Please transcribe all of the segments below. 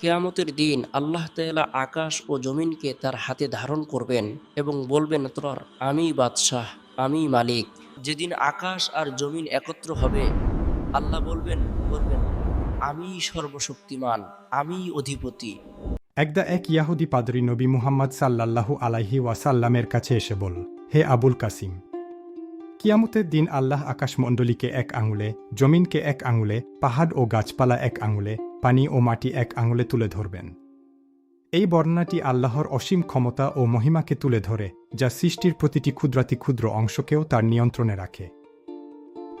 কেয়ামতের দিন আল্লাহ তাআলা আকাশ ও জমিনকে তার হাতে ধারণ করবেন এবং বলবেন, তোর আমি বাদশাহ, আমি মালিক। যেদিন আকাশ আর জমিন একত্র হবে, আল্লাহ বলবেন বলবেন, আমি সর্বশক্তিমান, আমি অধিপতি। একদা এক ইয়াহুদি পাদরি নবী মুহাম্মদ সাল্লাল্লাহু আলাইহি ওয়াসাল্লামের কাছে এসে বল হে আবুল কাসিম, কিয়ামতের দিন আল্লাহ আকাশমণ্ডলীকে এক আঙুলে, জমিনকে এক আঙুলে, পাহাড় ও গাছপালা এক আঙুলে পানি ও মাটি এক আঙুলে তুলে ধরবেন। এই বর্ণনাটি আল্লাহর অসীম ক্ষমতা ও মহিমাকে তুলে ধরে, যা সৃষ্টির প্রতিটি ক্ষুদ্রাতি ক্ষুদ্র অংশকেও তার নিয়ন্ত্রণে রাখে।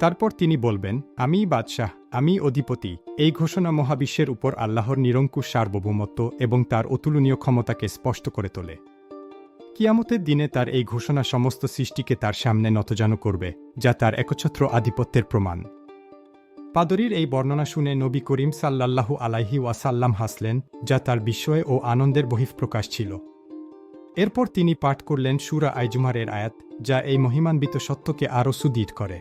তারপর তিনি বলবেন আমিই বাদশাহ, আমি অধিপতি। এই ঘোষণা মহাবিশ্বের উপর আল্লাহর নিরঙ্কুশ সার্বভৌমত্ব এবং তার অতুলনীয় ক্ষমতাকে স্পষ্ট করে তোলে। কিয়ামতের দিনে তার এই ঘোষণা সমস্ত সৃষ্টিকে তার সামনে নতজানু করবে, যা তার একছত্র আধিপত্যের প্রমাণ। পাদরির এই বর্ণনা শুনে নবী করিম সাল্লাল্লাহু আলাইহি ওয়াসাল্লাম হাসলেন, যা তার বিস্ময় ও আনন্দের বহিঃপ্রকাশ ছিল। এরপর তিনি পাঠ করলেন সুরা আইজুমারের আয়াত, যা এই মহিমান্বিত সত্যকে আরও সুদৃঢ় করে।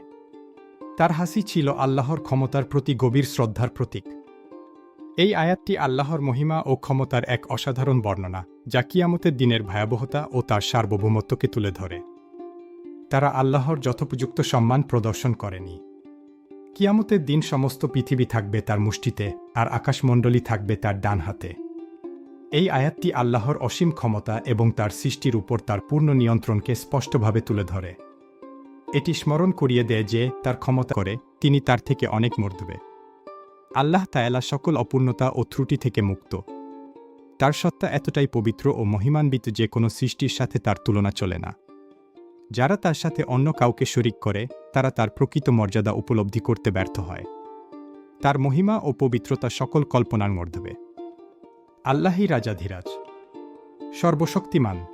তার হাসি ছিল আল্লাহর ক্ষমতার প্রতি গভীর শ্রদ্ধার প্রতীক। এই আয়াতটি আল্লাহর মহিমা ও ক্ষমতার এক অসাধারণ বর্ণনা, যা কিয়ামতের দিনের ভয়াবহতা ও তার সার্বভৌমত্বকে তুলে ধরে। তারা আল্লাহর যথোপযুক্ত সম্মান প্রদর্শন করেনি। কিয়ামতের দিন সমস্ত পৃথিবী থাকবে তার মুষ্টিতে আর আকাশমণ্ডলী থাকবে তার ডান হাতে। এই আয়াতটি আল্লাহর অসীম ক্ষমতা এবং তার সৃষ্টির উপর তার পূর্ণ নিয়ন্ত্রণকে স্পষ্টভাবে তুলে ধরে। এটি স্মরণ করিয়ে দেয় যে তার ক্ষমতা করে তিনি তার থেকে অনেক মর্দবে। আল্লাহ তায়ালা সকল অপূর্ণতা ও ত্রুটি থেকে মুক্ত। তার সত্তা এতটাই পবিত্র ও মহিমান্বিত যে কোনো সৃষ্টির সাথে তার তুলনা চলে না। যারা তার সাথে অন্য কাউকে শরিক করে, তারা তার প্রকৃত মর্যাদা উপলব্ধি করতে ব্যর্থ হয়। তার মহিমা ও পবিত্রতা সকল কল্পনার মর্ধবে। আল্লাহই রাজাধিরাজ। সর্বশক্তিমান।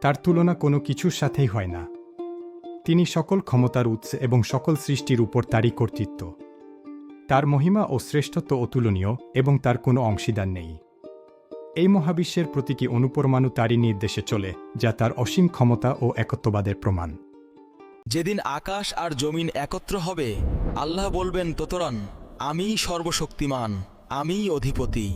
তার তুলনা কোনো কিছুর সাথেই হয় না। তিনি সকল ক্ষমতার উৎস এবং সকল সৃষ্টির উপর তারই কর্তৃত্ব। তার মহিমা ও শ্রেষ্ঠত্ব অতুলনীয় এবং তার কোনো অংশীদার নেই। এই মহাবিশ্বের প্রতীকী অনুপরমাণু তারই নির্দেশে চলে, যা তার অসীম ক্ষমতা ও একত্ববাদের প্রমাণ। যেদিন আকাশ আর জমিন একত্র হবে, আল্লাহ বলবেন ততরান আমি সর্বশক্তিমান আমি অধিপতি।